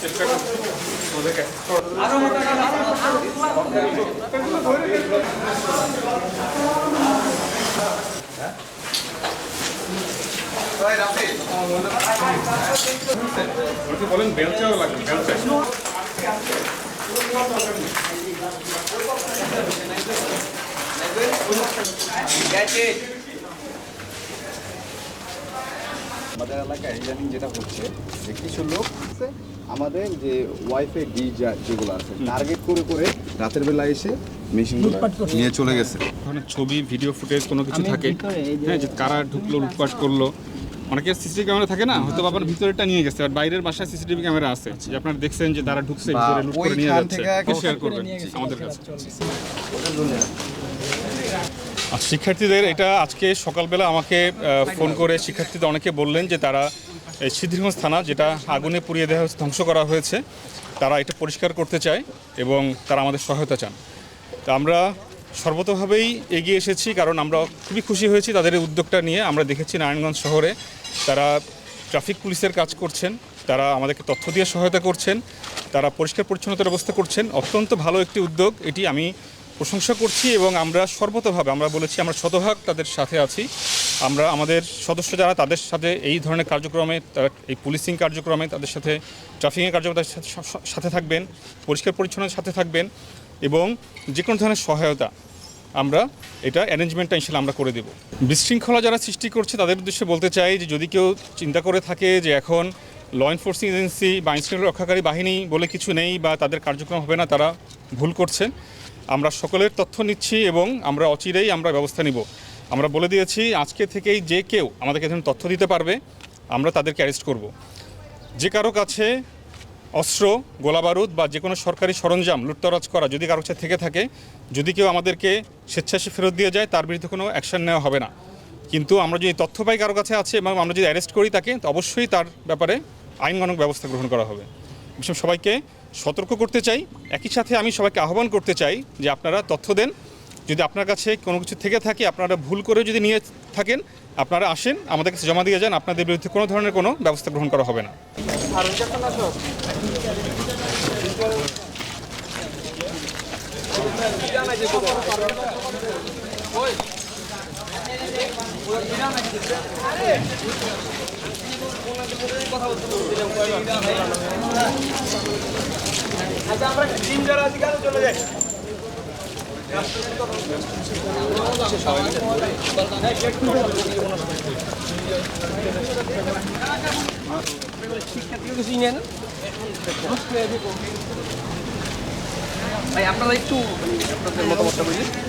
চেষ্টা করছি। ওদেরকে। বলেন বেলচাও লাগবে বেলচা আমাদের এলাকায় ইদানিং যেটা হচ্ছে যে কিছু লোক আছে, আমাদের যে ওয়াইফাই ডি যেগুলো আছে টার্গেট করে করে রাতের বেলা এসে মেশিন নিয়ে চলে গেছে। ধরনের ছবি ভিডিও ফুটেজ কোনো কিছু থাকে। হ্যাঁ যে কারা ঢুকলো লুটপাট করল। অনেকের সিসিটিভি ক্যামেরা থাকে না হয়তো আপনার ভিতরেরটা নিয়ে গেছে আর বাইরের বাসায় সিসিটিভি ক্যামেরা আছে। যে আপনারা দেখছেন যে তারা ঢুকছে ভিতরে লুট করে নিয়ে যাচ্ছে। শেয়ার করবেন। আমাদের কাছে। শিক্ষার্থীদের এটা আজকে সকালবেলা আমাকে ফোন করে শিক্ষার্থীদের অনেকে বললেন যে তারা এই সিদ্ধিরগঞ্জ থানা, যেটা আগুনে পুড়িয়ে দেওয়া হয়েছে ধ্বংস করা হয়েছে, তারা এটা পরিষ্কার করতে চায় এবং তারা আমাদের সহায়তা চান। তা আমরা সর্বতভাবেই এগিয়ে এসেছি, কারণ আমরা খুবই খুশি হয়েছি তাদের এই উদ্যোগটা নিয়ে। আমরা দেখেছি নারায়ণগঞ্জ শহরে তারা ট্রাফিক পুলিশের কাজ করছেন, তারা আমাদেরকে তথ্য দিয়ে সহায়তা করছেন, তারা পরিষ্কার পরিচ্ছন্নতার ব্যবস্থা করছেন। অত্যন্ত ভালো একটি উদ্যোগ, এটি আমি প্রশংসা করছি এবং আমরা সর্বতভাবে, আমরা বলেছি আমরা শতভাগ তাদের সাথে আছি। আমরা আমাদের সদস্য যারা তাদের সাথে এই ধরনের কার্যক্রমে এই পুলিশিং কার্যক্রমে তাদের সাথে ট্রাফিকের কার্যক্রমে তাদের সাথে- থাকবেন, পরিষ্কার পরিচ্ছন্নতার সাথে থাকবেন এবং যে কোনো ধরনের সহায়তা আমরা এটা অ্যারেঞ্জমেন্টটা ইনশাল্লাহ আমরা করে দেব। বিশৃঙ্খলা যারা সৃষ্টি করছে তাদের উদ্দেশ্যে বলতে চাই যে যদি কেউ চিন্তা করে থাকে যে এখন ল এনফোর্সিং এজেন্সি বা আইনশৃঙ্খলা রক্ষাকারী বাহিনী বলে কিছু নেই বা তাদের কার্যক্রম হবে না, তারা ভুল করছেন। আমরা সকলের তথ্য নিচ্ছি এবং আমরা অচিরেই আমরা ব্যবস্থা নিব। আমরা বলে দিয়েছি, আজকে থেকেই যে কেউ আমাদেরকে ধরুন তথ্য দিতে পারবে, আমরা তাদেরকে অ্যারেস্ট করব। যে কারও কাছে অস্ত্র, গোলাবারুদ বা যে কোনো সরকারি সরঞ্জাম লুটতরাজ করা যদি কারও কাছে থেকে থাকে, যদি কেউ আমাদেরকে স্বেচ্ছাসে ফেরত দিয়ে যায়, তার বিরুদ্ধে কোনো অ্যাকশন নেওয়া হবে না। কিন্তু আমরা যদি তথ্য পাই কারও কাছে আছে এবং আমরা যদি অ্যারেস্ট করি তাকে, তো অবশ্যই তার ব্যাপারে আইনগণক ব্যবস্থা গ্রহণ করা হবে। সবাইকে সতর্ক করতে চাই। একই সাথে আমি সবাইকে আহ্বান করতে চাই যে আপনারা তথ্য দেন। যদি আপনার কাছে কোনো কিছু থেকে থাকে, আপনারা ভুল করে যদি নিয়ে থাকেন, আপনারা আসেন, আমাদের কাছে জমা দিয়ে যান। আপনাদের বিরুদ্ধে কোনো ধরনের কোনো ব্যবস্থা গ্রহণ করা হবে না। ভাই আপনারা একটু আপনাদের মতামতটা বুঝলি